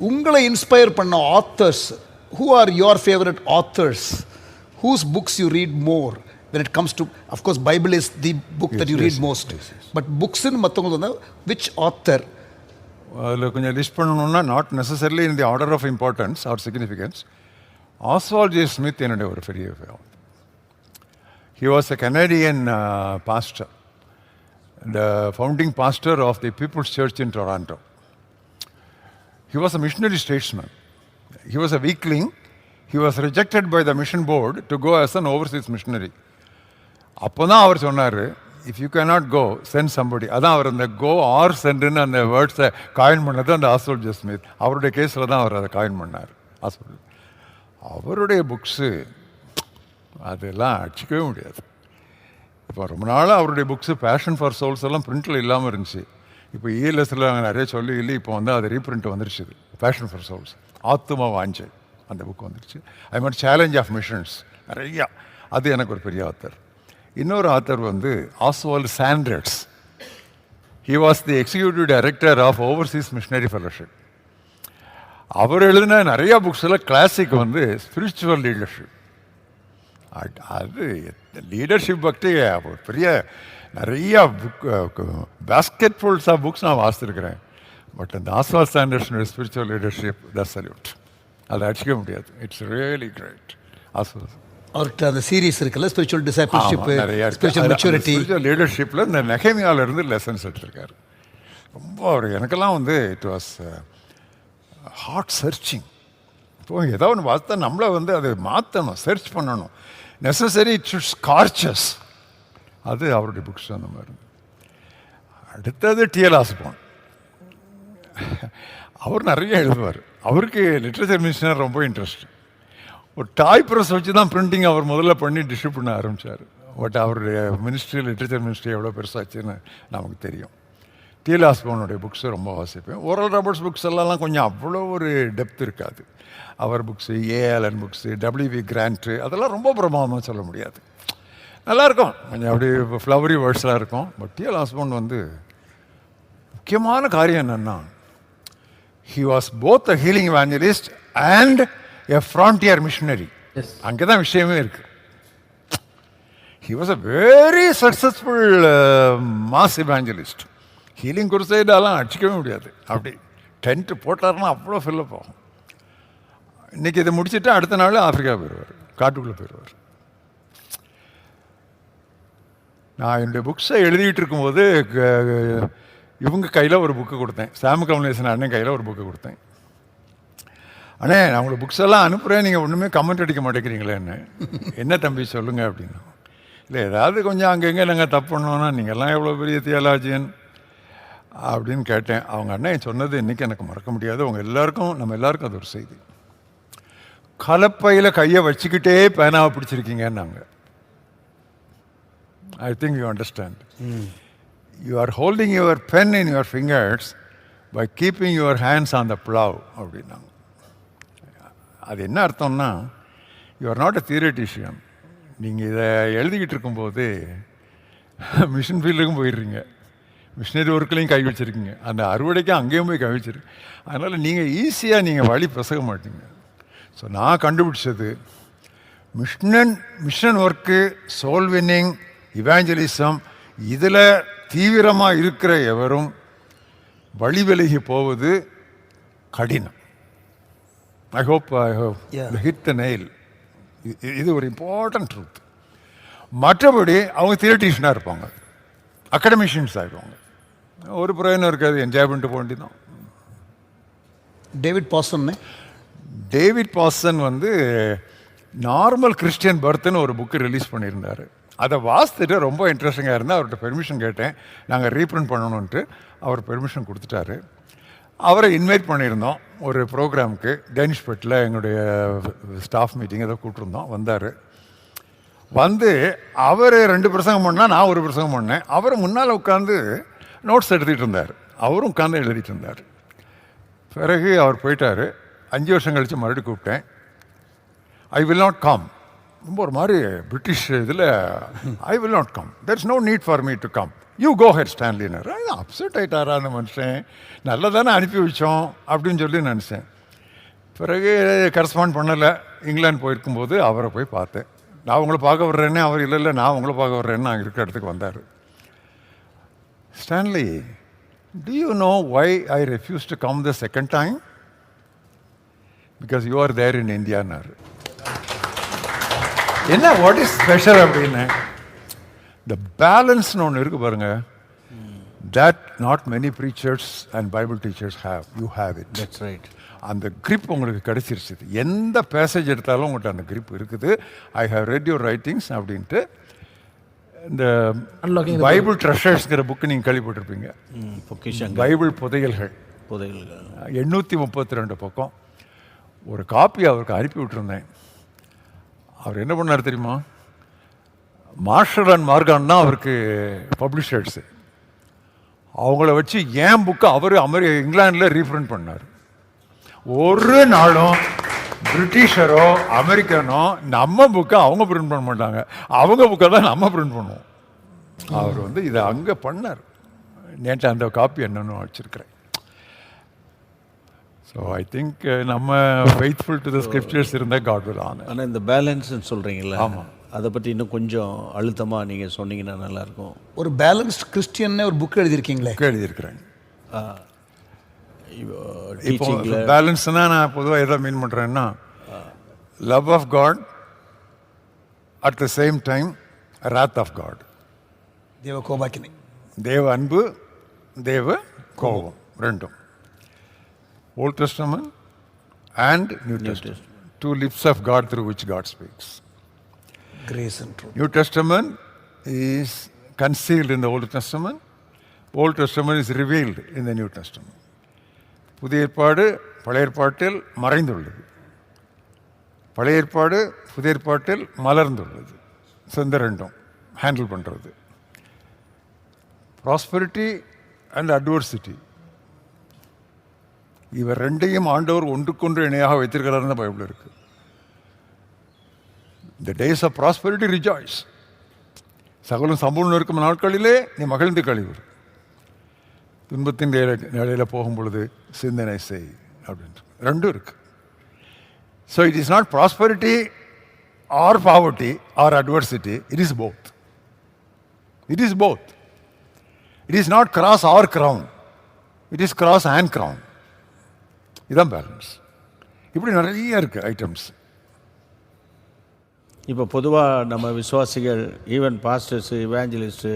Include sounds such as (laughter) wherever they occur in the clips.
உங்களை இன்ஸ்பயர் பண்ண authors who are your favourite authors whose books you read more when it comes to of course bible is the book that you Yes, read yes, most. yes, yes. but books ன்னு மற்றவங்க வந்து which author? அதில் கொஞ்சம் list பண்ணணும்னா not necessarily in the order of importance or significance Oswald J Smith என்னுடைய ஒரு பெரிய he was a Canadian pastor the founding pastor of the people's church in Toronto He was a missionary statesman. He was a weakling. He was rejected by the mission board to go as an overseas missionary. அப்போ தான் அவர் சொன்னார் if you cannot go send somebody அதான் அவர் அந்த கோ R சென்ட்னு அந்த வேர்ட்ஸை coin பண்ணது அந்த ஆசோல் ஜஸ்மித் அவருடைய கேஸில் தான் அவர் அதை காயின் பண்ணார் ஆசோல் அவருடைய புக்ஸு அதெல்லாம் அடிச்சிக்கவே முடியாது இப்போ ரொம்ப நாளாக அவருடைய புக்ஸு பேஷன் ஃபார் சோல்ஸ் எல்லாம் பிரிண்டில் இல்லாமல் இருந்துச்சு இப்போ இஎல்எஸ்ல நிறைய சொல்லி இல்லை இப்போ வந்து அது ரீப்ரிண்ட் வந்துருச்சு ஃபேஷன் ஃபார் சோல்ஸ் ஆத்துமா வாஞ்சை அந்த புக் வந்துருச்சு. அது மாதிரி சேலஞ்ச் ஆஃப் மிஷன்ஸ் நிறையா. அது எனக்கு ஒரு பெரிய ஆத்தர் இன்னொரு ஆத்தர் வந்து Oswald Sanders he was the executive director of overseas missionary fellowship அவர் எழுதின நிறைய புக்ஸில் கிளாசிக் வந்து ஸ்பிரிச்சுவல் லீடர்ஷிப் அட்- அது லீடர்ஷிப் பற்றி ஒரு பெரிய நிறைய book basket fools of books நான் வாசிச்சிருக்கிறேன் பட் அந்த ஆஸ்வா Sanders spiritual leadership the salute அதை அடிச்சிக்க முடியாது. இட்ஸ் ரியலி கிரேட் ஆஸ்வா அவர்கிட்ட அந்த சீரீஸ் இருக்குல்ல ஸ்பிரிச்சுவல் டிசைபிள்ஷிப் ஸ்பிரிச்சுவல் மெச்சூரிட்டி லீடர்ஷிப்பில் இந்த நெகமியால இருந்து லெசன்ஸ் எடுத்திருக்காரு. ரொம்ப அவர் எனக்கெல்லாம் வந்து இட் வாஸ் ஹார்ட் சர்ச்சிங் இப்போ ஏதோ ஒன்று பார்த்தா நம்மளை வந்து அதை மாற்றணும் சர்ச் பண்ணணும். நெசசரி இட் ஷுட் ஸ்கார்ச்சஸ் அது அவருடைய புக்ஸ் அந்த மாதிரி அடுத்தது டிஎல் ஆசுபான் அவர் நிறைய எழுதுவார். அவருக்கு லிட்ரேச்சர் மிஷினர் ரொம்ப இன்ட்ரெஸ்ட் ஒரு டாய் ப்ரெஸ் வச்சு தான் பிரிண்டிங் அவர் முதல்ல பண்ணி டிஸ்ட்ரிப் பண்ண ஆரம்பித்தார் பட் அவருடைய மினிஸ்ட்ரி லிட்ரேச்சர் மினிஸ்ட்ரி எவ்வளோ பெருசாச்சுன்னு நமக்கு தெரியும். டிஎல் ஆஸ்போனுடைய புக்ஸ் ரொம்ப வாசிப்பேன். ஓரல் ராபர்ட்ஸ் புக்ஸ் எல்லாம் கொஞ்சம் அவ்வளோ ஒரு டெப்த் இருக்காது. அவர் books ALN books WV Grant அதெல்லாம் ரொம்ப பிரமாதமாக சொல்ல முடியாது. நல்லாயிருக்கும். கொஞ்சம் அப்படி ஃப்ளவரி வேர்ட்ஸ்லாம் இருக்கும். பட் டிஎல் ஆஸ்போன் வந்து முக்கியமான காரியம் என்னென்னா he was both a healing evangelist and a frontier missionary அங்கே தான் விஷயமே இருக்கு. He was a very successful mass evangelist healing குருசைடெல்லாம் அடிச்சிக்கவே முடியாது. அப்படி டென்ட் போட்டாருன்னா அவ்வளோ ஃபில்லப் ஆகும். இன்னைக்கு இதை முடிச்சுட்டு அடுத்த நாள் ஆப்பிரிக்கா போயிடுவார் காட்டுக்குள்ளே போயிடுவார் நான் என்னுடைய புக்ஸை எழுதிட்டு இருக்கும்போது க- இவங்க கையில் ஒரு புக்கு கொடுத்தேன். சாமி கமலேசன் அண்ணன் கையில் ஒரு புக்கு கொடுத்தேன். அண்ணே நான் உங்களுக்கு புக்ஸ் எல்லாம் அனுப்புகிறேன் நீங்கள் ஒன்றுமே கமெண்ட் அடிக்க மாட்டேங்கிறீங்களேன்னு என்ன தம்பி சொல்லுங்கள் அப்படின்னு. இல்லை ஏதாவது கொஞ்சம் அங்கங்கே நாங்கள் தப்பு பண்ணோன்னா நீங்கள்லாம் எவ்வளோ பெரிய தியாலாஜியன் அப்படின்னு கேட்டேன். அவங்க அண்ணன் சொன்னது இன்றைக்கி எனக்கு மறக்க முடியாது. அவங்க எல்லாருக்கும் நம்ம எல்லாருக்கும் அது ஒரு செய்தி. கலப்பையில் கையை வச்சுக்கிட்டே பேனாவை பிடிச்சிருக்கீங்கன்னாங்க. I think you understand you are holding your pen in your fingers by keeping your hands on the plough அப்படின்னாங்க அது என்ன அர்த்தம்னா you are not a theoretician நீங்கள் இதை எழுதிக்கிட்டு இருக்கும்போது மிஷின் ஃபீல்டுக்கும் போயிடுறீங்க. மிஷினரி ஒர்க்லையும் கை வச்சுருக்கீங்க. அந்த அறுவடைக்கும் அங்கேயும் போய் கை வச்சுருக்கு அதனால் நீங்கள் ஈஸியாக நீங்கள் வழி பிசக மாட்டீங்க. ஸோ நான் கண்டுபிடிச்சது மிஷினன் mission work soul winning evangelism இதில் தீவிரமாக இருக்கிற எவரும் வழி விலகி போவது கடினம். I hope I hope. Hit the nail இது ஒரு இம்பார்ட்டன்ட் ட்ரூத் மற்றபடி அவங்க தியரட்டிஷனாக இருப்பாங்க. அகடமிஷியன்ஸ் ஆகிடுவாங்க ஒரு பிரயோஜனம் இருக்காது என்ஜாய் பண்ணிட்டு போக வேண்டியதான் டேவிட் பாசன் டேவிட் பாசன் வந்து நார்மல் கிறிஸ்டியன் பர்த்னு ஒரு புக்கு ரிலீஸ் பண்ணியிருந்தார். அதை வாசித்துட்டு ரொம்ப இன்ட்ரெஸ்டிங்காக இருந்தால் அவர்கிட்ட பெர்மிஷன் கேட்டேன். நாங்கள் ரீப்ரிண்ட் பண்ணணுன்ட்டு அவர் பெர்மிஷன் கொடுத்துட்டாரு. அவரை இன்வைட் பண்ணியிருந்தோம் ஒரு ப்ரோக்ராமுக்கு டேனிஷ்பெட்டில் எங்களுடைய ஸ்டாஃப் மீட்டிங் ஏதோ கூப்பிட்ருந்தோம் வந்தார். வந்து அவர் ரெண்டு பிரசங்கம் பண்ணால் நான் ஒரு பிரசங்கம் பண்ணேன். அவர் முன்னால் உட்காந்து நோட்ஸ் எடுத்துகிட்டு இருந்தார். அவரும் உட்காந்து எழுதிட்டு இருந்தார். பிறகு அவர் போயிட்டார். அஞ்சு வருஷம் கழித்து மறுபடியும் கூப்பிட்டேன். ஐ வில் நாட் கம் ரொம்ப ஒரு மாதிரி பிரிட்டிஷ் இதில் I will not come there is no need for me to come you go ahead ஸ்டான்லினார் upset ஆகிட்டாரா அந்த மனுஷன். நல்லதானே அனுப்பி வச்சோம் அப்படின்னு சொல்லி நினச்சேன். பிறகு கரஸ்பாண்ட் பண்ணலை. இங்கிலாந்து போயிருக்கும்போது அவரை போய் பார்த்தேன். நான் உங்களை பார்க்க வர்றேன்னே அவர் இல்லை இல்லை நான் உங்களை பார்க்க வர்றேன்னு நான் இருக்கிற இடத்துக்கு வந்தார். Stanley do you know why I refuse to come the second time because you are there in இந்தியான்னாரு என்ன வாட் இஸ் ஸ்பெஷல் அப்படின்னு? த பேலன்ஸ்னு ஒன்று இருக்கு பாருங்க. That not many preachers and Bible teachers have you have it that's right அந்த grip உங்களுக்கு கிடைச்சிருச்சு. எந்த passage எடுத்தாலும் உங்கள்கிட்ட அந்த grip இருக்குது. I have read your writings அப்படின்ட்டு இந்த பைபிள் ட்ரெஷர்ஸ்ங்கிற புக்கு நீங்கள் கேள்விப்பட்டிருப்பீங்க பைபிள் புதையல்கள். புதையல்கள். எண்ணூற்றி முப்பத்தி ரெண்டு பக்கம். ஒரு காப்பி அவருக்கு அனுப்பி விட்டுருந்தேன். அவர் என்ன பண்ணார் தெரியுமா? மார்ஷல் அண்ட் மார்கான் தான் அவருக்கு பப்ளிஷர்ஸு அவங்கள வச்சு ஏன் புக்கை அவர் அமெரி இங்கிலாந்தில் ரீப்ரிண்ட் பண்ணார். ஒரு நாளும் பிரிட்டிஷரோ அமெரிக்கனோ நம்ம புக்கை அவங்க பிரிண்ட் பண்ண மாட்டாங்க. அவங்க புக்கை தான் நம்ம பிரிண்ட் பண்ணுவோம். அவர் வந்து இதை அங்கே பண்ணார். நேற்று அந்த காப்பி என்னன்னு வச்சுருக்கிறேன். ஸோ ஐ திங்க் நம்ம ஃபெய்த்ஃபுல் டு த ஸ்கிரிப்சர்ஸ் இருந்தால் காட் வில் ஆன் ஆனால் இந்த பேலன்ஸ்னு சொல்கிறீங்களா ஆமா. அதை பற்றி இன்னும் கொஞ்சம் அழுத்தமாக நீங்கள் சொன்னீங்கன்னா நல்லாயிருக்கும். ஒரு பேலன்ஸ்ட் கிறிஸ்டியன் ஒரு புக் எழுதியிருக்கீங்களே? எழுதியிருக்கிறேன். இப்போ டீச்சிங்கில் பேலன்ஸ்னா நான் பொதுவாக எதை மீன் பண்ணுறேன்னா love of God at the same time wrath of God தேவ கோபாக்கினி. தேவ அன்பு தேவ கோபம் ரெண்டும். Old Testament and New Testament two lips of God through which God speaks New Testament is concealed in the Old Testament. Old Testament is revealed in the New Testament. புதிய ஏற்பாடு பழைய ஏற்பாட்டில் மறைந்துள்ளது. பழைய ஏற்பாடு புதிய ஏற்பாட்டில் மலர்ந்துள்ளது. ஸோ இந்த ரெண்டும் ஹேண்டில் பண்ணுறது ப்ராஸ்பரிட்டி அண்ட் அட்வர்சிட்டி இவர் ரெண்டையும் ஆண்டவர் ஒன்றுக்கொன்று இணையாக வைத்திருக்கிறார் பைபிள் இருக்கு. இந்த டேஸ் ஆஃப் ப்ராஸ்பெரிட்டி ரிஜாய்ஸ் சகலம் சம்பூர்ணம் இருக்கும் நாட்களிலே நீ மகிழ்ந்து கழிவுறு. துன்பத்தின் நிலையில் போகும் பொழுது சிந்தனை செய் அப்படின்ட்டு ரெண்டும் இருக்கு. So it is not prosperity or poverty or adversity it is both it is both it is not cross or crown it is cross and crown இதுதான் பேலன்ஸ் இப்படி நிறைய இருக்கு ஐட்டம்ஸ் இப்போ பொதுவாக நம்ம விசுவாசிகள் ஈவன் பாஸ்டர்ஸு இவாஞ்சலிஸ்ட்டு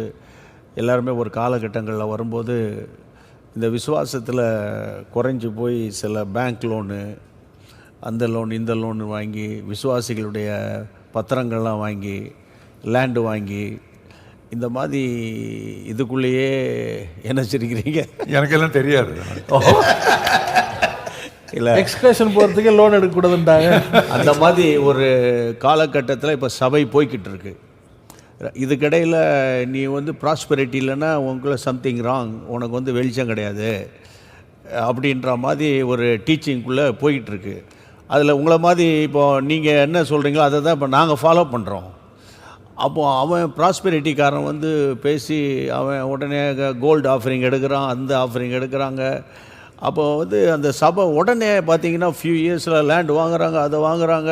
எல்லாருமே ஒரு காலகட்டங்களில் வரும்போது இந்த விசுவாசத்தில் குறைஞ்சி போய் சில பேங்க் லோனு அந்த லோன் இந்த லோன் வாங்கி விசுவாசிகளுடைய பத்திரங்கள்லாம் வாங்கி லேண்டு வாங்கி இந்த மாதிரி இதுக்குள்ளேயே என்ன சிரிக்கிறீங்க? எனக்கெல்லாம் தெரியாது. இல்லை. எக்ஸ்கர்ஷன் போகிறதுக்கே லோன் எடுக்கக்கூடாதுன்ட்டாங்க அந்த மாதிரி ஒரு காலகட்டத்தில் இப்போ சபை போய்கிட்டு இருக்கு இதுக்கிடையில் நீ வந்து ப்ராஸ்பெரிட்டி இல்லைன்னா உங்களை சம்திங் ராங் உனக்கு வந்து வெளிச்சம் கிடையாது அப்படின்ற மாதிரி ஒரு டீச்சிங்குள்ளே போய்கிட்டு இருக்கு அதில் உங்களை மாதிரி இப்போ நீங்கள் என்ன சொல்கிறீங்களோ அதை தான் இப்போ நாங்கள் ஃபாலோ பண்ணுறோம் அப்போ அவன் ப்ராஸ்பெரிட்டிக்காரன் வந்து பேசி அவன் உடனே கோல்டு ஆஃபரிங் எடுக்கிறான் அந்த ஆஃபரிங் எடுக்கிறாங்க. அப்போ வந்து அந்த சபை உடனே பார்த்தீங்கன்னா ஃபியூ இயர்ஸில் லேண்ட் வாங்குறாங்க அதை வாங்குறாங்க.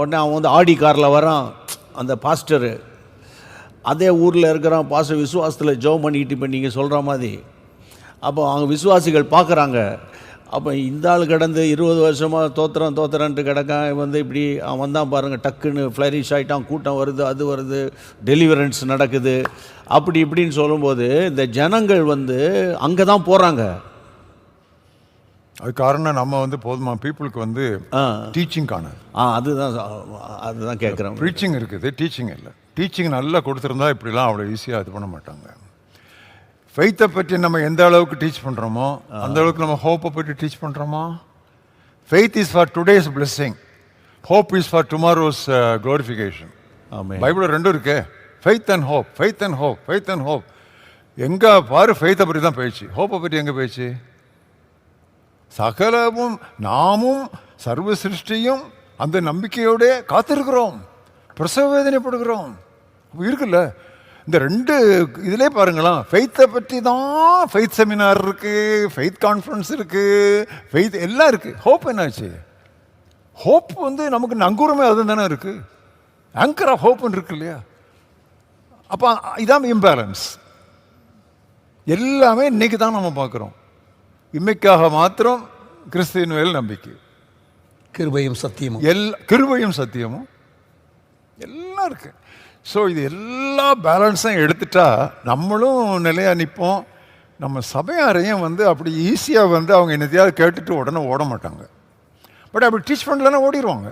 உடனே அவன் வந்து ஆடி காரில் வரான். அந்த பாஸ்டரு. அதே ஊரில் இருக்கிறான் பாச விசுவாசத்தில் ஜோ பண்ணிட்டு இப்போ நீங்கள் சொல்கிற மாதிரி. அப்போ அவங்க விசுவாசிகள் பார்க்குறாங்க. அப்போ இந்த ஆள் கிடந்து இருபது வருஷமாக தோத்துறான் தோத்துறான்ட்டு கிடக்கான். வந்து இப்படி அவன் வந்தான் பாருங்கள் டக்குன்னு ஃப்ளரிஷ் ஆகிட்டான் கூட்டம் வருது அது வருது டெலிவரன்ஸ் நடக்குது. அப்படி இப்படின்னு சொல்லும்போது இந்த ஜனங்கள் வந்து அங்கே தான் போகிறாங்க அது காரணம் நம்ம வந்து போதுமா பீப்புளுக்கு வந்து டீச்சிங் காண ஆ அதுதான் அதுதான் கேட்குறேன் ப்ரீச்சிங் இருக்குது டீச்சிங் இல்லை. டீச்சிங் நல்லா கொடுத்துருந்தா இப்படிலாம் அவ்வளோ ஈஸியாக இது பண்ண மாட்டாங்க. ஃபெய்த்தை பற்றி நம்ம எந்த அளவுக்கு டீச் பண்ணுறோமோ அந்த அளவுக்கு நம்ம ஹோப்பை பற்றி டீச் பண்ணுறோமா faith is for today's blessing. Hope is for tomorrow's glorification amen. Bible ரெண்டும் இருக்கே. Faith and hope faith and hope faith and hope எங்கே பாரு ஃபெய்த்தை பற்றி தான் பேச்சு. ஹோப்பை பற்றி எங்கே பேச்சு? சகலமும் நாமும் சர்வ சிருஷ்டியும் அந்த நம்பிக்கையோட காத்திருக்கிறோம். பிரசவ வேதனைப்படுகிறோம். இருக்குல்ல? இந்த ரெண்டு இதிலே பாருங்களேன். ஃபெய்த்தை பற்றி தான் ஃபெய்த் செமினார் இருக்குது ஃபெய்த் கான்ஃபரன்ஸ் இருக்குது ஃபெய்த் எல்லாம் இருக்குது ஹோப் என்னாச்சு? ஹோப் வந்து நமக்கு நங்கூரமே அது தானே இருக்குது ஆங்கர் ஆஃப் ஹோப்னு இருக்கு இல்லையா? அப்போ இதான் இம்பேலன்ஸ் எல்லாமே இன்னைக்கு தான் நம்ம பார்க்குறோம். இம்மைக்காக மாத்திரம் கிறிஸ்துவின் மேல் நம்பிக்கை. கிருபையும் சத்தியமும். எல்லா கிருபையும் சத்தியமும் எல்லாம் இருக்கு. ஸோ இது எல்லா பேலன்ஸும் எடுத்துட்டா நம்மளும் நிலையா நிற்போம் நம்ம சபையாரையும் வந்து அப்படி ஈஸியாக வந்து அவங்க என்னத்தையாவது கேட்டுட்டு உடனே ஓட மாட்டாங்க. பட் அப்படி டீச் பண்ணலன்னா ஓடிடுவாங்க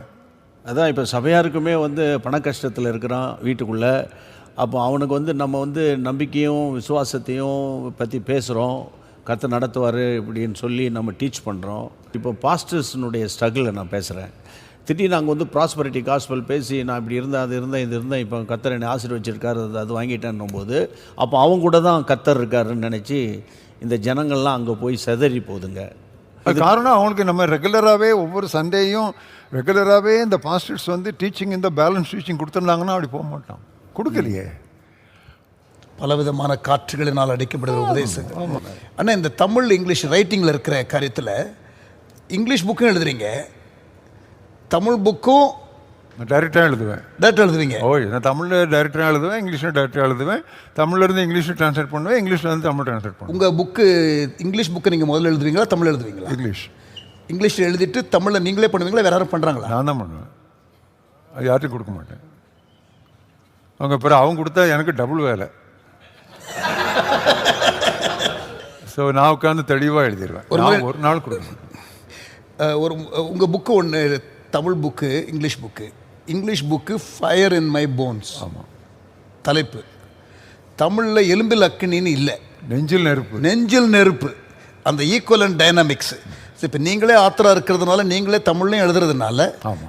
அதான் இப்போ சபையாருக்குமே வந்து பண கஷ்டத்தில் இருக்கிறான் வீட்டுக்குள்ளே. அப்போ அவனுக்கு வந்து நம்ம வந்து நம்பிக்கையும் விசுவாசத்தையும் பற்றி பேசுகிறோம் கற்று நடத்துவார் இப்படின்னு சொல்லி நம்ம டீச் பண்ணுறோம் இப்போ பாஸ்டர்ஸ்னுடைய ஸ்ட்ரகிளை நான் பேசுகிறேன் திடீர்னு நாங்கள் வந்து ப்ராஸ்பரிட்டி காஸ்பல் பேசி நான் இப்படி இருந்தேன் அது இருந்தேன் இது இருந்தேன் இப்போ கத்தர் என்னை ஆசீர்வச்சிருக்காரு அது அது வாங்கிட்டேன்னும் போது அப்போ அவங்க கூட தான் கத்தர் இருக்காருன்னு நினச்சி இந்த ஜனங்கள்லாம் அங்கே போய் செதறி போகுதுங்க அது காரணம் அவங்களுக்கு நம்ம ரெகுலராகவே ஒவ்வொரு சண்டேயும் ரெகுலராகவே இந்த பாஸ்டர்ஸ் வந்து டீச்சிங் இந்த பேலன்ஸ் டீச்சிங் கொடுத்துருந்தாங்கன்னா அப்படி போக மாட்டான் கொடுக்கலையே. பலவிதமான காற்றுகளினால் அடிக்கப்படுகிற உபதேசங்கள். அண்ணா இந்த தமிழ் இங்கிலீஷ் ரைட்டிங்கில் இருக்கிற காரியத்தில் இங்கிலீஷ் புக்கும் எழுதுறீங்க. தமிழ் புக்கும் டைரெக்டாக எழுதுவேன். டேரக்ட் எழுதுவீங்க? ஓ நான் தமிழில் டைரெக்டாக எழுதுவேன் இங்கிலீஷில் டைரெக்டாக எழுதுவேன் தமிழ்ல இருந்து இங்கிலீஷில் ட்ரான்ஸ்லேட் பண்ணுவேன் இங்கிலீஷ்ல இருந்து தமிழ் ட்ரான்ஸ்லேட் பண்ணுவேன். உங்கள் புக்கு இங்கிலீஷ் புக்கை நீங்கள் முதல்ல எழுதுவீங்களா தமிழ் எழுதுவீங்களா? இங்கிலீஷ். இங்கிலீஷில் எழுதிட்டு தமிழில் நீங்களே பண்ணுவீங்களா வேற யாரும் பண்ணுறாங்களா நான் தான் பண்ணுவேன். அது யார்ட்டும் கொடுக்க மாட்டேன். அவங்க பிறகு அவங்க கொடுத்தா எனக்கு டபுள் வேலை. (laughs) ஸோ நான் உட்காந்து தெளிவாக எழுதிடுவேன். நான் ஒரு நாள் அஹ், ஒரு உங்கள் புக்கு ஒன்று Tamil book English book English book fire in my bones ஆமாம் தலைப்பு. தமிழில் எலும்பில் அக்கினின்னு இல்லை. நெஞ்சில் நெருப்பு. நெஞ்சில் நெருப்பு. அந்த ஈக்குவல் அண்ட் டைனாமிக்ஸ் இப்போ நீங்களே ஆத்தரா இருக்கிறதுனால நீங்களே தமிழ்லையும் எழுதுறதுனால.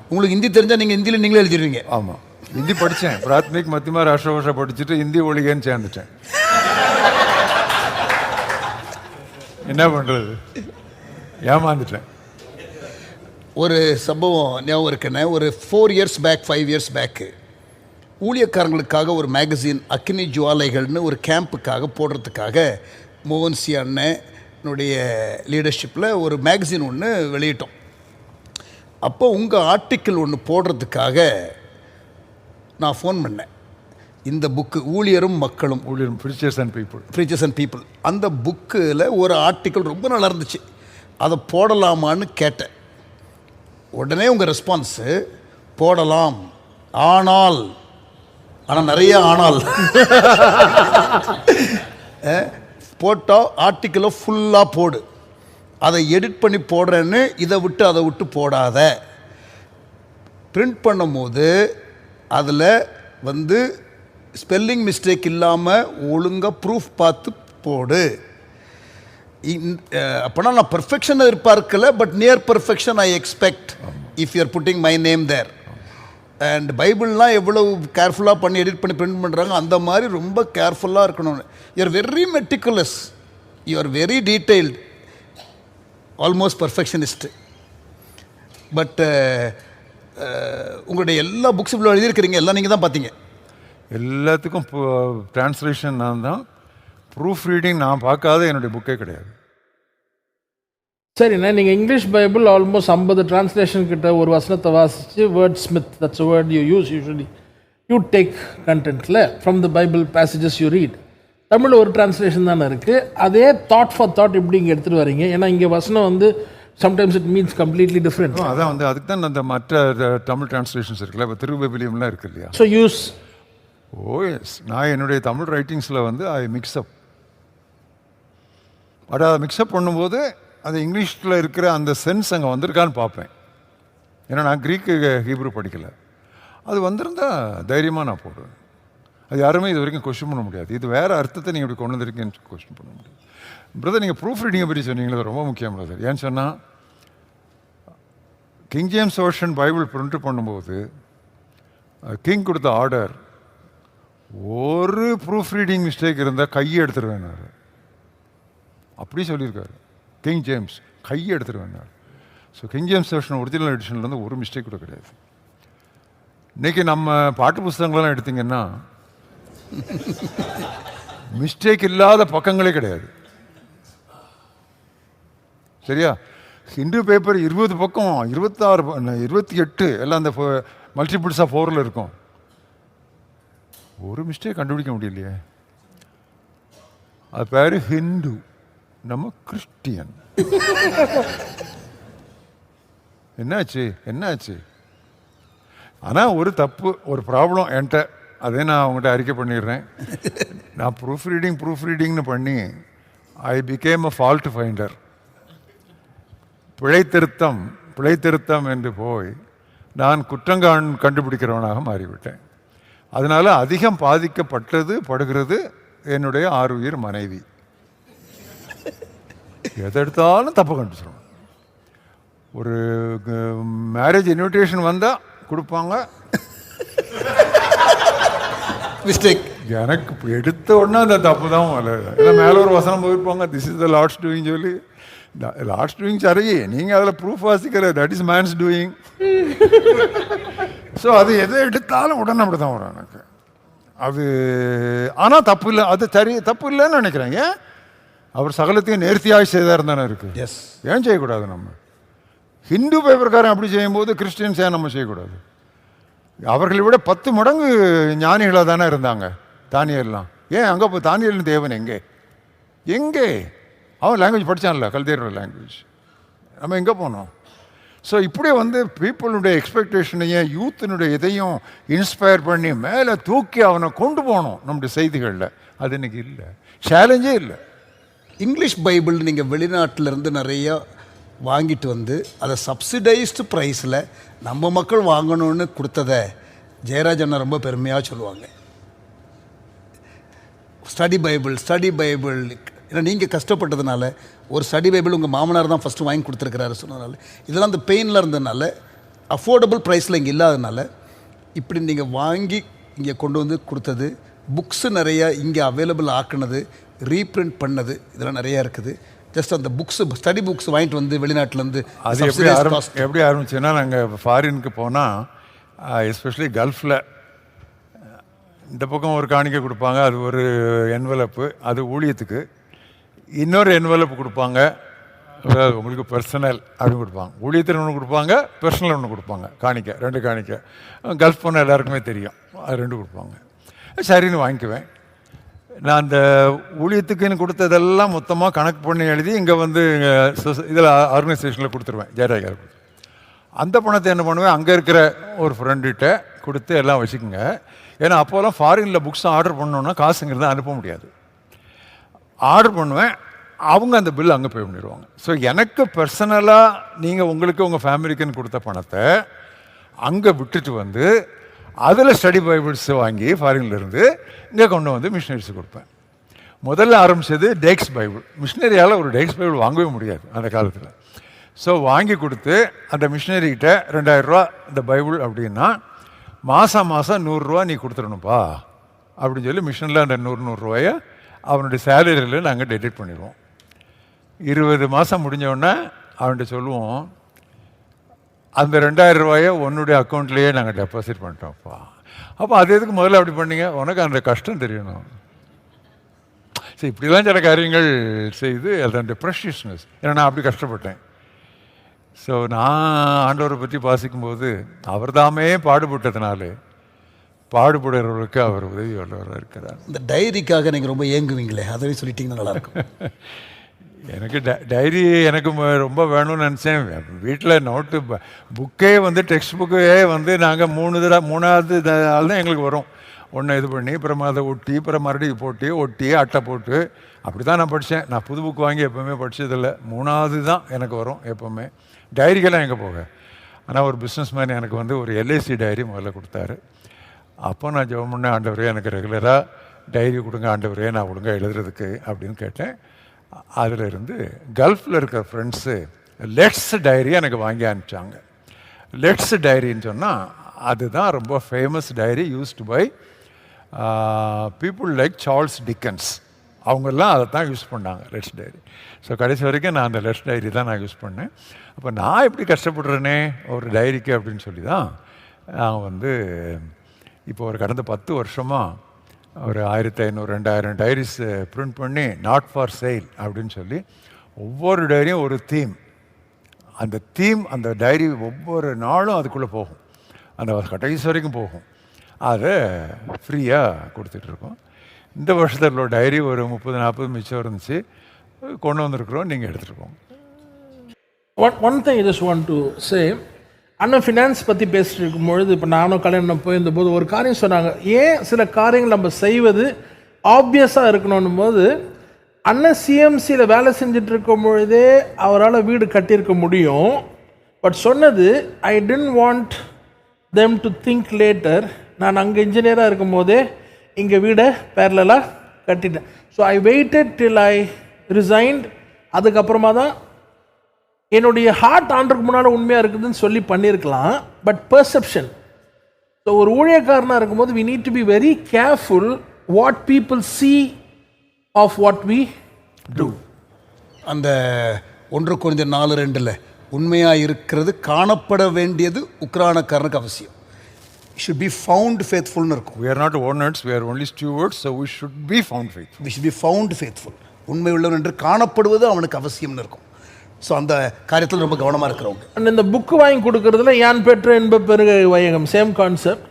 உங்களுக்கு ஹிந்தி தெரிஞ்சால் நீங்கள் ஹிந்தியில் நீங்களே எழுதிடுவீங்க. ஆமாம் ஹிந்தி படித்தேன் பிராத்மிக் மத்தியமா ராஷ்டிர பாஷா படிச்சுட்டு ஹிந்தி ஒழிகன்னு சேர்ந்துட்டேன். என்ன பண்ணுறது ஏமாந்துட்டேன். ஒரு சம்பவம் ஞாபகம் இருக்குன்னு ஒரு four years back five years back ஊழியக்காரங்களுக்காக ஒரு மேகசின் அக்னி ஜுவாலைகள்னு ஒரு கேம்புக்காக போடுறதுக்காக மோகன்சி அண்ணனுடைய லீடர்ஷிப்பில் ஒரு மேகசின் ஒன்று வெளியிட்டோம். அப்போ உங்கள் ஆர்டிக்கிள் ஒன்று போடுறதுக்காக நான் ஃபோன் பண்ணேன். இந்த புக்கு ஊழியரும் மக்களும். ஊழியர் preachers and people preachers and people அந்த புக்கில் ஒரு ஆர்டிக்கிள் ரொம்ப நல்லா இருந்துச்சு. அதை போடலாமான்னு கேட்டேன். உடனே உங்கள் ரெஸ்பான்ஸு போடலாம். ஆனால் ஆனால் நிறைய ஆனால். போட்டால் ஆர்டிக்கிளை ஃபுல்லாக போடு. அதை எடிட் பண்ணி போடுறேன்னு இதை விட்டு அதை விட்டு போடாத. பிரிண்ட் பண்ணும்போது அதில் வந்து ஸ்பெல்லிங் மிஸ்டேக் இல்லாமல் ஒழுங்காக ப்ரூஃப் பார்த்து போடு. அப்போனா நான் பர்ஃபெக்ஷன் எதிர்பார்க்கல but near perfection I expect if you're putting my name there and பைபிள்லாம் எவ்வளவு கேர்ஃபுல்லாக பண்ணி எடிட் பண்ணி பிரிண்ட் பண்ணுறாங்க அந்த மாதிரி ரொம்ப கேர்ஃபுல்லாக இருக்கணும் you're very meticulous you're very detailed almost perfectionist but உங்களுடைய எல்லா புக்ஸ் இவ்வளோ எழுதியிருக்கிறீங்க எல்லாம் நீங்கள் தான் பார்த்தீங்க. எல்லாத்துக்கும் டிரான்ஸ்லேஷன் நான் தான். ப்ரூஃப் ரீடிங் நான் பார்க்காத என்னுடைய புக்கே கிடையாது. சரிண்ணா நீங்கள் இங்கிலீஷ் பைபிள் ஆல்மோஸ்ட் ஐம்பது டிரான்ஸ்லேஷன் கிட்ட ஒரு வசனத்தை வாசிச்சு wordsmith that's word you use usually you take கண்டென்ட்டில் from the Bible passages you read தமிழில் ஒரு டிரான்ஸ்லேஷன் தானே இருக்குது அதே தாட் ஃபார் தாட் இப்படி இங்கே எடுத்துகிட்டு வரீங்க? ஏன்னா இங்கே வசனம் வந்து sometimes it means completely different அதான் வந்து அதுக்கு தான் அந்த மற்ற தமிழ் டிரான்ஸ்லேஷன்ஸ் இருக்குல்ல. இப்போ திருவிவிலியம்லாம் இருக்கு இல்லையா? ஸோ யூஸ் ஓ எஸ் நான் என்னுடைய தமிழ் ரைட்டிங்ஸில் வந்து ஐ மிக்ஸ்அப் பட் அதை மிக்ஸ்அப் பண்ணும்போது அது இங்கிலீஷில் இருக்கிற அந்த சென்ஸ் அங்கே வந்திருக்கான்னு பார்ப்பேன். ஏன்னா நான் க்ரீக்கு ஹீப்ரு படிக்கலை. அது வந்திருந்தால் தைரியமாக நான் போடுவேன். அது யாருமே இது வரைக்கும் கொஸ்டின் பண்ண முடியாது. இது வேறு அர்த்தத்தை நீங்கள் இப்படி கொண்டு வந்திருக்கீங்கன்னு கொஸ்டின் பண்ண முடியாது. பிரதர் நீங்கள் ப்ரூஃப் ரீடிங்கை பற்றி சொன்னீங்களே அது ரொம்ப முக்கியம் பிரதர் ஏன்னு சொன்னால் கிங் ஜேம்ஸ் ஓஷன் பைபிள் பிரிண்ட் பண்ணும்போது கிங் கொடுத்த ஆர்டர் ஒரு ப்ரூஃப் ரீடிங் மிஸ்டேக் இருந்தால் கையை எடுத்துருவேன்னாரு அப்படி சொல்லியிருக்காரு. கிங் ஜேம்ஸ் கையை எடுத்துருவேன்னாரு so King James version original எடிஷனில் வந்து ஒரு மிஸ்டேக் கூட கிடையாது. இன்றைக்கி நம்ம பாட்டு புஸ்தகங்களெல்லாம் எடுத்தீங்கன்னா (laughs) மிஸ்டேக் இல்லாத பக்கங்களே கிடையாது. சரியா? ஹிந்து பேப்பர் இருபது பக்கம் இருபத்தாறு இருபத்தி எட்டு எல்லாம் அந்த மல்டிபிள்ஸாக ஃபோரில் இருக்கும். ஒரு மிஸ்டேக் கண்டுபிடிக்க முடியலையே. அது பேர் ஹிந்து. நம்ம கிறிஸ்டியன். என்னாச்சு? என்னாச்சு? ஆனால் ஒரு தப்பு ஒரு ப்ராப்ளம் என்கிட்ட. அதே நான் அவங்ககிட்ட அறிக்கை பண்ணிடுறேன். நான் ப்ரூஃப் ரீடிங் ப்ரூஃப் ரீடிங்னு பண்ணி I became a fault finder பிழை திருத்தம் பிழை திருத்தம் என்று போய் நான் குற்றங்கான் கண்டுபிடிக்கிறவனாக மாறிவிட்டேன். அதனால அதிகம் பாதிக்கப்பட்டது படுகிறது என்னுடைய ஆறுயிர் மனைவி. எதை எடுத்தாலும் தப்பு கண்டுச்சிடும் ஒரு மேரேஜ் இன்விடேஷன் வந்தால் கொடுப்பாங்க. மிஸ்டேக் எனக்கு எடுத்த உடனே அந்த தப்பு தான் இல்லை மேலே ஒரு வசனம் போயிருப்பாங்க this is the Lord's doing சொல்லி. லார்ட்ஸ் டூயிங் சரி நீங்கள் அதில் proof வாசிக்கல. That is man's doing so அது எதை எடுத்தாலும் உடனே அப்படி தான் வரும் எனக்கு. அது ஆனால் தப்பு இல்லை அது சரி தப்பு இல்லைன்னு நினைக்கிறேன். ஏன்? அவர் சகலத்தையும் நேர்த்தியாக செய்தார் தானே இருக்கு. எஸ் ஏன் செய்யக்கூடாது நம்ம? ஹிந்து பேப்பர்காரன் அப்படி செய்யும்போது கிறிஸ்டியன்ஸ் ஏன் நம்ம செய்யக்கூடாது. அவர்களை விட பத்து மடங்கு ஞானிகளாக தானே இருந்தாங்க தானியெல்லாம். ஏன் அங்கே போய் தானியல் தேவன் எங்கே? எங்கே? அவன் லாங்குவேஜ் படித்தான்ல கல்தேரோட லாங்குவேஜ் நம்ம எங்கே போனோம்? ஸோ இப்படி வந்து பீப்புளுடைய எக்ஸ்பெக்டேஷனையும் யூத்தினுடைய இதையும் இன்ஸ்பயர் பண்ணி மேலே தூக்கி அவனை கொண்டு போகணும் நம்முடைய செய்திகளில். அது இன்னைக்கு இல்லை. சேலஞ்சே இல்லை. இங்கிலீஷ் பைபிள் நீங்கள் வெளிநாட்டிலேருந்து நிறையா வாங்கிட்டு வந்து அதை சப்சிடைஸ்டு ப்ரைஸில் நம்ம மக்கள் வாங்கணும்னு கொடுத்தத ஜெயராஜ் ரொம்ப பெருமையாக சொல்லுவாங்க. ஸ்டடி பைபிள் ஸ்டடி பைபிள் ஏன்னா நீங்கள் கஷ்டப்பட்டதுனால ஒரு ஸ்டடி பைபிள் உங்கள் மாமனார் தான் ஃபஸ்ட்டு வாங்கி கொடுத்துருக்கிறாரு சொன்னதுனால. இதெல்லாம் அந்த பெயினில் இருந்ததுனால அஃபோர்டபுள் ப்ரைஸில் இங்கே இல்லாதனால இப்படி நீங்கள் வாங்கி இங்கே கொண்டு வந்து கொடுத்தது புக்ஸு நிறைய இங்கே அவைலபிள் ஆக்குனது ரீப்ரிண்ட் பண்ணது இதெல்லாம் நிறையா இருக்குது. ஜஸ்ட் அந்த புக்ஸு ஸ்டடி புக்ஸ் வாங்கிட்டு வந்து வெளிநாட்டிலேருந்து அது எப்படி எப்படி ஆரம்பிச்சுன்னா நாங்கள் ஃபாரினுக்கு போனால் எஸ்பெஷலி கல்ஃபில் இந்த பக்கம் ஒரு காணிக்கை கொடுப்பாங்க அது ஒரு என்வலப்பு அது ஊழியத்துக்கு. இன்னொரு என்வெலப் கொடுப்பாங்க. அதாவது உங்களுக்கு பர்சனல் அப்படின்னு கொடுப்பாங்க. ஊழியத்தில் ஒன்று கொடுப்பாங்க பர்சனல் ஒன்று கொடுப்பாங்க. காணிக்கை ரெண்டு காணிக்கை. கல்ஃப் போன எல்லாருக்குமே தெரியும். அது ரெண்டு கொடுப்பாங்க. சரின்னு வாங்கிக்குவேன். நான் அந்த ஊழியத்துக்குன்னு கொடுத்ததெல்லாம் மொத்தமாக கணக்கு பண்ணி எழுதி இங்கே வந்து இதில் ஆர்கனைசேஷனில் கொடுத்துருவேன். ஜெயராஜ் அந்த பணத்தை என்ன பண்ணுவேன்? அங்கே இருக்கிற ஒரு ஃப்ரெண்டுகிட்ட கொடுத்து எல்லாம் வச்சுக்கோங்க. ஏன்னா அப்போல்லாம் ஃபாரினில் புக்ஸ் ஆர்டர் பண்ணோன்னா காசுங்கிறத அனுப்ப முடியாது. ஆர்டர் பண்ணுவேன் அவங்க அந்த பில் அங்கே பே பண்ணிடுவாங்க. ஸோ எனக்கு பர்சனலாக நீங்கள் உங்களுக்கு உங்கள் ஃபேமிலிக்குன்னு கொடுத்த பணத்தை அங்கே விட்டுட்டு வந்து அதில் ஸ்டடி பைபிள்ஸ் வாங்கி ஃபாரின்லேருந்து இங்கே கொண்டு வந்து மிஷினரிஸ் கொடுப்பேன். முதல்ல ஆரம்பிச்சது டேக்ஸ் பைபிள் மிஷினரியால் ஒரு டேக்ஸ் பைபிள் வாங்கவே முடியாது அந்த காலத்தில். ஸோ வாங்கி கொடுத்து அந்த மிஷினரிக்கிட்ட ரெண்டாயிரரூவா இந்த பைபிள் அப்படின்னா மாதம் மாதம் நூறுரூவா நீ கொடுத்துடணும்ப்பா அப்படின்னு சொல்லி மிஷினில் அந்த நூறு நூறுரூவாயை அவனுடைய சேலரியில் நாங்கள் டெடிட் பண்ணிடுவோம். இருபது மாதம் முடிஞ்சோடனே அவன்கிட்ட சொல்லுவோம் அந்த ரெண்டாயிரம் ரூபாயை உன்னுடைய அக்கௌண்ட்லேயே நாங்கள் டெபாசிட் பண்ணிட்டோம்ப்பா. அப்போ அது எதுக்கு முதல்ல அப்படி பண்ணீங்க? உனக்கு அந்த கஷ்டம் தெரியணும். சரி இப்படிலாம் சில காரியங்கள் செய்து அதனுடைய ப்ரெஷியஸ்னஸ் ஏன்னா நான் அப்படி கஷ்டப்பட்டேன். ஸோ நான் ஆண்டவரை பற்றி வாசிக்கும்போது அவர்தாமே பாடுபட்டதுனால பாடுபடுறவர்களுக்கு அவர் உதவி உள்ளவராக இருக்கிறார். இந்த டைரிக்காக நீங்கள் ரொம்ப ஏங்குவீங்களே அதை சொல்லிட்டீங்கன்னா நல்லாயிருக்கும். (laughs) எனக்கு டை- டைரி எனக்கு ரொம்ப வேணும்னு நினச்சேன். வீட்டில் நோட்டு புக்கே வந்து டெக்ஸ்ட் புக்கே வந்து நாங்கள் மூணு தடவை மூணாவது ஆள் தான் எங்களுக்கு வரும். ஒன்று இது பண்ணி அப்புறம் அதை ஒட்டி அப்புறம் மறுபடியும் போட்டு ஒட்டி அட்டை போட்டு அப்படி தான் நான் படித்தேன் நான் புது புக் வாங்கி எப்போவுமே படித்ததில்ல மூணாவது தான் எனக்கு வரும் எப்போவுமே. டைரிக்கெல்லாம் எங்கே போக? ஆனால் ஒரு பிஸ்னஸ் மேன் எனக்கு வந்து ஒரு எல்ஐசி டைரி முதல்ல கொடுத்தாரு. அப்போ நான் ஜெபம் பண்ண ஆண்டவரே எனக்கு ரெகுலராக டைரி கொடுங்க ஆண்டவரே நான் ஒழுங்காக எழுதுறதுக்கு அப்படின்னு கேட்டேன். அதில் இருந்து கல்ஃபில் இருக்கிற ஃப்ரெண்ட்ஸு லெட்ஸ் டைரி எனக்கு வாங்கி அனுப்பிச்சாங்க. லெட்ஸ் டைரின்னு சொன்னால் அதுதான் ரொம்ப famous diary used by people like Charles Dickens அவங்கெல்லாம் அதை தான் யூஸ் பண்ணாங்க லெட்ஸ் டைரி ஸோ கடைசி வரைக்கும் நான் அந்த லெட்ஸ் டைரி தான் நான் யூஸ் பண்ணேன். அப்போ நான் எப்படி கஷ்டப்படுறேனே ஒரு டைரிக்கு அப்படின்னு சொல்லி தான் நான் வந்து இப்போ ஒரு கடந்த பத்து வருஷமாக ஒரு ஆயிரத்தி ஐநூறு ரெண்டாயிரம் டைரிஸ் பிரிண்ட் பண்ணி நாட் ஃபார் சேல் அப்படின்னு சொல்லி ஒவ்வொரு டைரியும் ஒரு தீம் அந்த தீம் அந்த டைரி ஒவ்வொரு நாளும் அதுக்குள்ளே போகும். அந்த கடைசி வரைக்கும் போகும். அதை ஃப்ரீயாக கொடுத்துட்ருக்கோம் இந்த வருஷத்தில் உள்ள டைரி ஒரு முப்பது நாற்பது மிச்சம் இருந்துச்சு. கொண்டு வந்திருக்கிறோம். நீங்கள் எடுத்துகிட்டு போங்க. One one thing just want to say அண்ணன் ஃபினான்ஸ் பற்றி பேசிட்டு இருக்கும்பொழுது இப்போ நானும் கல்யாணம் போயிருந்தபோது ஒரு காரியம் சொன்னாங்க. ஏன் சில காரியங்கள் நம்ம செய்வது ஆப்வியஸாக இருக்கணும் போது அண்ணன் சிஎம்சியில் வேலை செஞ்சுட்டு இருக்கும் பொழுதே அவரால் வீடு கட்டியிருக்க முடியும். பட் சொன்னது I didn't want them to think later நான் அங்கே இன்ஜினியராக இருக்கும் போதே இங்கே வீடை பேரலாக கட்டிட்டேன். So I waited till I resigned அதுக்கப்புறமா தான் என்னுடைய ஹார்ட் ஆண்டுக்கு முன்னால் உண்மையாக இருக்குதுன்னு சொல்லி பண்ணியிருக்கலாம் பட் பெர்செப்ஷன் ஸோ ஒரு ஊழியக்காரனாக இருக்கும்போது we need to be very careful what people see of what we do அந்த ஒன்று குறைஞ்ச நாலு ரெண்டில் உண்மையாக இருக்கிறது காணப்பட வேண்டியது உக்ரானக்காரனுக்கு அவசியம். ஷுட் பி ஃபவுண்ட் ஃபேத்ஃபுல்னு இருக்கும். We are not owners we are only stewards so we should be found faithful. We should be found faithful உண்மை உள்ளவன் என்று காணப்படுவது அவனுக்கு அவசியம்னு இருக்கும். ஸோ அந்த காரியத்தில் ரொம்ப கவனமாக இருக்கிறவங்க. அண்ட் இந்த புக்கு வாங்கி கொடுக்கறதுல யான் பெற்ற என்ப பெருக வையகம் same concept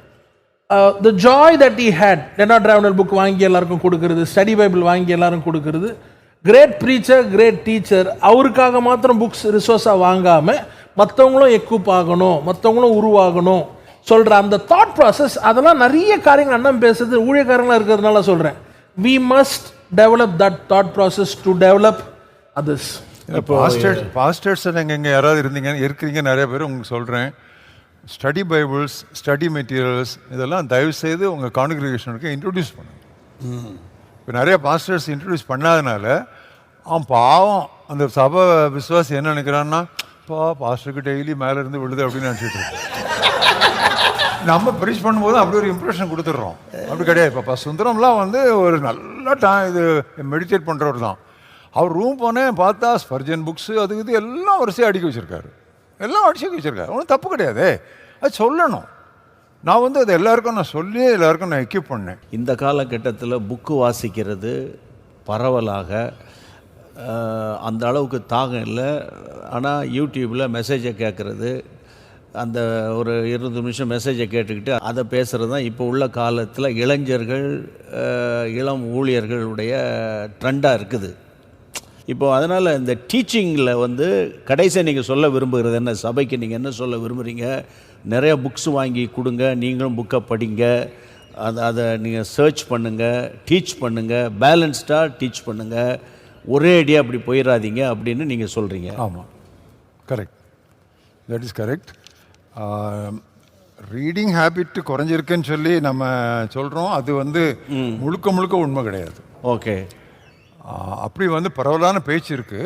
the joy that he had டெனா டிராவனல் புக் வாங்கி எல்லாருக்கும் கொடுக்கறது ஸ்டடி பைபிள் வாங்கி எல்லாரும் கொடுக்கறது கிரேட் ப்ரீச்சர் கிரேட் டீச்சர் அவருக்காக மாத்திரம் புக்ஸ் ரிசோர்ஸாக வாங்காமல் மற்றவங்களும் எக்யூப் ஆகணும் மற்றவங்களும் உருவாகணும் சொல்கிற அந்த தாட் ப்ராசஸ் அதெல்லாம் நிறைய காரியங்கள் அண்ணன் பேசுறது ஊழியக்காரங்களாக இருக்கிறதுனால சொல்கிறேன் we must develop that thought process to develop others pastors pastors நீங்கள் இங்கே யாராவது இருந்தீங்க? இருக்கிறீங்க நிறைய பேர் உங்களுக்கு சொல்கிறேன் ஸ்டடி பைபிள்ஸ் ஸ்டடி மெட்டீரியல்ஸ் இதெல்லாம் தயவு செய்து உங்கள் கான்கிரிகேஷனுக்கு இன்ட்ரடியூஸ் பண்ணுங்க. இப்போ நிறைய பாஸ்டர்ஸ் இன்ட்ரடியூஸ் பண்ணாதனால அவன் பாவம் அந்த சபை விசுவாசி என்ன நினைக்கிறான்னா பா பாஸ்டருக்கு டெய்லி மேலே இருந்து விழுது அப்படின்னு நினச்சிட்டு நம்ம ப்ரீச் பண்ணும்போது அப்படி ஒரு இம்ப்ரெஷன் கொடுத்துட்றோம். அப்படி கிடையாது. இப்போ சுந்தரம்லாம் வந்து ஒரு நல்ல டா இது மெடிடேட் பண்ணுறவர் தான். அவர் ரூம் போனேன் பார்த்தா ஸ்பர்ஜன் புக்ஸு அது இது எல்லாம் வரிசையாக அடுக்கி வச்சுருக்காரு. எல்லாம் அடிச்சு வச்சுருக்காரு. ஒன்றும் தப்பு கிடையாது. அது சொல்லணும். நான் வந்து அது எல்லாருக்கும் நான் சொல்லி எல்லாருக்கும் நான் எக்யூப் பண்ணேன். இந்த காலகட்டத்தில் புக்கு வாசிக்கிறது பரவலாக அந்த அளவுக்கு தாகம் இல்லை. ஆனால் யூடியூப்பில் மெசேஜை கேட்குறது அந்த ஒரு இருபது நிமிஷம் மெசேஜை கேட்டுக்கிட்டு அதை பேசுகிறது தான் இப்போ உள்ள காலத்தில் இளைஞர்கள் இளம் ஊழியர்களுடைய ட்ரெண்டாக இருக்குது. இப்போ அதனால் இந்த டீச்சிங்கில் வந்து கடைசியாக நீங்கள் சொல்ல விரும்புகிறது என்ன? சபைக்கு நீங்கள் என்ன சொல்ல விரும்புகிறீங்க நிறைய புக்ஸ் வாங்கி கொடுங்க. நீங்களும் புக்கை படிங்க. அதை அதை நீங்கள் சர்ச் பண்ணுங்கள் டீச் பண்ணுங்கள் பேலன்ஸ்டாக டீச் பண்ணுங்கள் ஒரே அடியாக அப்படி போயிடாதீங்க அப்படின்னு நீங்கள் சொல்கிறீங்க ஆமாம் correct that is correct reading habit குறைஞ்சிருக்குன்னு சொல்லி நம்ம சொல்கிறோம் அது வந்து முழுக்க முழுக்க உண்மை கிடையாது. ஓகே அப்படி வந்து பரவலான பேச்சு இருக்கு.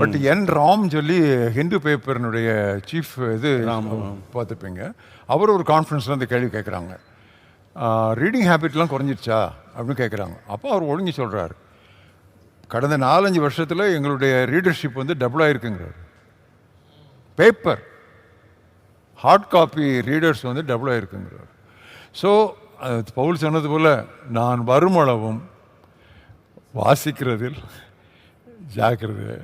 பட் என் ராம் சொல்லி ஹிந்து பேப்பர்னுடைய சீஃப் இது பார்த்துப்பீங்க. அவர் ஒரு கான்ஃபரன்ஸில் இந்த கேள்வி கேட்குறாங்க ரீடிங் ஹேபிட்லாம் குறைஞ்சிருச்சா அப்படின்னு கேட்குறாங்க அப்போ அவர் ஒழுங்கி சொல்கிறாரு கடந்த நாலஞ்சு வருஷத்தில் எங்களுடைய ரீடர்ஷிப் வந்து டபுள் ஆயிருக்குங்கிறார். பேப்பர் ஹார்ட் காப்பி ரீடர்ஸ் வந்து டபுள் ஆயிருக்குங்கிறார். ஸோ பவுல் சொன்னது போல் நான் வருமளவும் வாசிக்கிறதில் ஜாக்கிரதை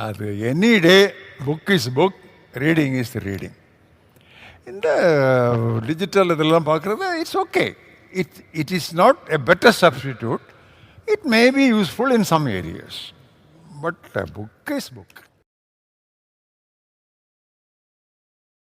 அது any day book is book reading is reading இந்த டிஜிட்டல் இதெல்லாம் பார்க்குறது it's okay it it is not a better substitute it may be useful in some areas but book is book